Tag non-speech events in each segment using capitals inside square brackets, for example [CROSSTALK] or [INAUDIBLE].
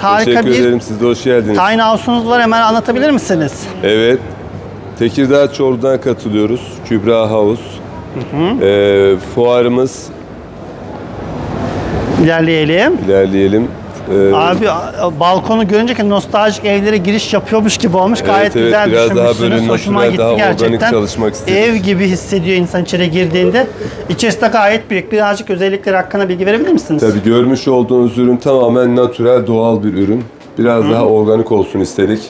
Harika Teşekkür bir ederim. Siz de hoş geldiniz. tiny house'unuz var. Hemen anlatabilir misiniz? Evet. Tekirdağ Çorlu'dan katılıyoruz. Kübra House. Ee, fuarımız İlerleyelim. ilerleyelim. Ee, Abi a- balkonu görünce ki nostaljik evlere giriş yapıyormuş gibi olmuş. Gayet evet, güzel biraz daha düşünmüşsünüz. böyle Hoşuma natürel, gitti daha organik gerçekten. çalışmak. Ev gibi hissediyor insan içeri girdiğinde. İçerisi de gayet büyük. Birazcık özellikleri hakkında bilgi verebilir misiniz? Tabii görmüş olduğunuz ürün tamamen natürel, doğal bir ürün. Biraz daha organik olsun istedik.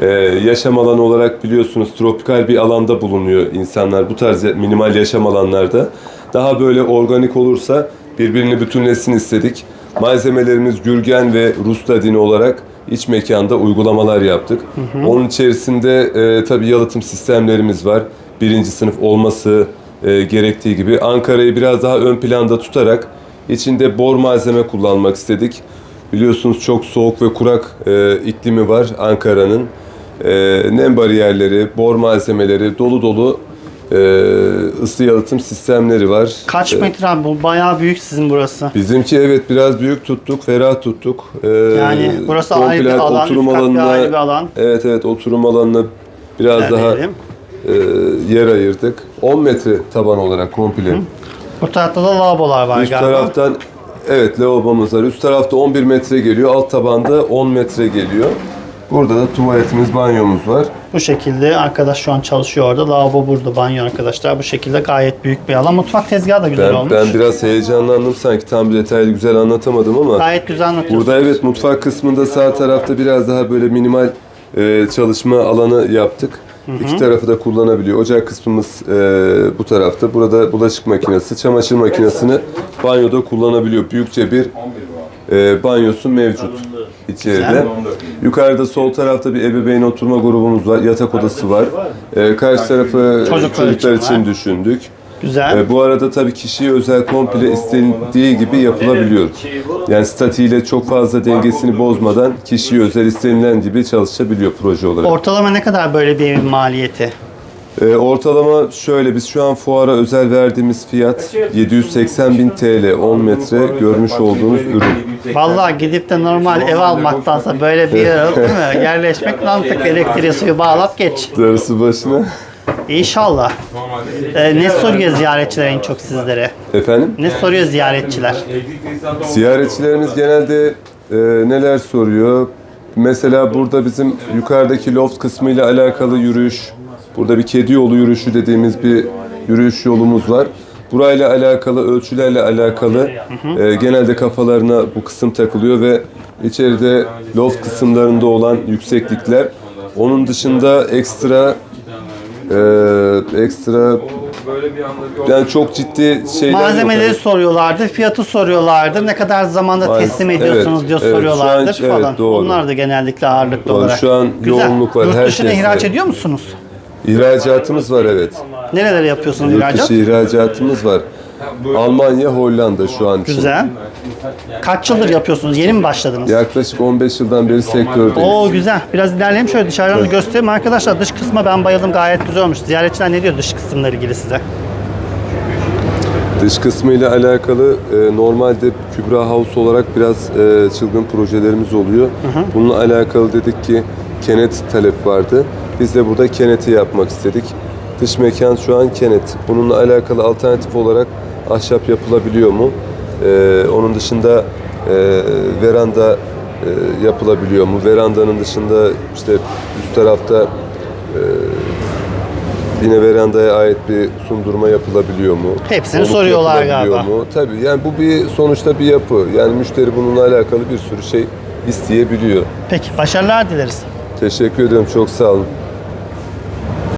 Ee, yaşam alanı olarak biliyorsunuz tropikal bir alanda bulunuyor insanlar bu tarz minimal yaşam alanlarda. Daha böyle organik olursa birbirini bütünlesin istedik. Malzemelerimiz gürgen ve Rus ladini olarak iç mekanda uygulamalar yaptık. Onun içerisinde e, tabii yalıtım sistemlerimiz var. Birinci sınıf olması e, gerektiği gibi. Ankara'yı biraz daha ön planda tutarak içinde bor malzeme kullanmak istedik. Biliyorsunuz çok soğuk ve kurak e, iklimi var Ankara'nın. E, nem bariyerleri, bor malzemeleri, dolu dolu ısı yalıtım sistemleri var. Kaç E, metre abi? Bu bayağı büyük sizin burası. Bizimki evet biraz büyük tuttuk, ferah tuttuk. Ee, Yani burası ayrı bir komple alan, oturum üst kat bir alanına, ayrı bir alan. Evet evet oturum alanına biraz daha e, yer ayırdık. 10 metre taban olarak komple. Bu tarafta da lavabolar var Üst galiba. taraftan evet lavabomuz var. Üst tarafta 11 metre geliyor, alt tabanda 10 metre geliyor. Burada da tuvaletimiz, banyomuz var. Bu şekilde arkadaş şu an çalışıyor orada. Lavabo burada, banyo arkadaşlar. Bu şekilde gayet büyük bir alan. Mutfak tezgahı da güzel Ben, olmuş. ben biraz heyecanlandım sanki tam bir detaylı güzel anlatamadım ama Gayet güzel anlatıyorsun. Burada evet mutfak kısmında sağ tarafta biraz daha böyle minimal e, çalışma alanı yaptık. İki tarafı da kullanabiliyor. Ocak kısmımız e, bu tarafta. Burada bulaşık makinesi, çamaşır makinesini banyoda kullanabiliyor. Büyükçe bir e, banyosu mevcut içeride. Yukarıda sol tarafta bir ebeveyn oturma grubumuz var. Yatak odası var. E, karşı tarafı Çocuklar çocuklar için için var. düşündük. Güzel. E, bu arada tabii kişiye özel komple istendiği gibi yapılabiliyor. Yani statiğiyle çok fazla dengesini bozmadan kişiye özel istenilen gibi çalışabiliyor proje olarak. Ortalama ne kadar böyle bir evin maliyeti? E, ortalama şöyle biz şu an fuara özel verdiğimiz fiyat 780 bin TL 10 metre görmüş olduğunuz ürün. Vallahi gidip de normal ev almaktansa böyle bir yer alıp değil mi? [LAUGHS] Yerleşmek mantıklı. Elektriği suyu bağlap geç. Darısı başına. İnşallah. Ee, ne soruyor ziyaretçiler en çok sizlere? Efendim? Ne soruyor ziyaretçiler? Ziyaretçilerimiz genelde e, neler soruyor? Mesela burada bizim yukarıdaki loft kısmıyla alakalı yürüyüş, burada bir kedi yolu yürüyüşü dediğimiz bir yürüyüş yolumuz var. Burayla alakalı, ölçülerle alakalı e, genelde kafalarına bu kısım takılıyor ve içeride loft kısımlarında olan yükseklikler. Onun dışında ekstra e, ekstra yani çok ciddi şeyler yok. Malzemeleri Hani- soruyorlardı, fiyatı soruyorlardı. Ne kadar zamanda teslim ediyorsunuz Evet, diyor evet. soruyorlardır Şu an- evet, falan. doğru. Bunlar da genellikle ağırlıklı Doğru, olarak. şu an yoğunluk var Yurt dışına ihraç ediyor musunuz? İhracatımız var evet. Nerelere yapıyorsunuz Yurt ihracat? dışı ihracatımız var. Almanya, Hollanda şu an için. Güzel. Kaç yıldır yapıyorsunuz? Yeni mi başladınız? Yaklaşık 15 yıldan beri sektördeyiz. Oo güzel. Biraz ilerleyelim şöyle dışarıdan da göstereyim. Arkadaşlar dış kısma ben bayıldım. Gayet güzel olmuş. Ziyaretçiler ne diyor dış kısımla ilgili size? Dış kısmıyla alakalı e, normalde Kübra House olarak biraz e, çılgın projelerimiz oluyor. Bununla alakalı dedik ki kenet talep vardı. Biz de burada keneti yapmak istedik. Dış mekan şu an kenet. Bununla alakalı alternatif olarak ahşap yapılabiliyor mu? E, onun dışında e, veranda e, yapılabiliyor mu? Verandanın dışında işte üst tarafta Yine verandaya ait bir sundurma yapılabiliyor mu? Hepsini Oluk soruyorlar galiba. Mu? Tabii yani bu bir sonuçta bir yapı. Yani müşteri bununla alakalı bir sürü şey isteyebiliyor. Peki başarılar dileriz. Teşekkür ederim çok sağ olun.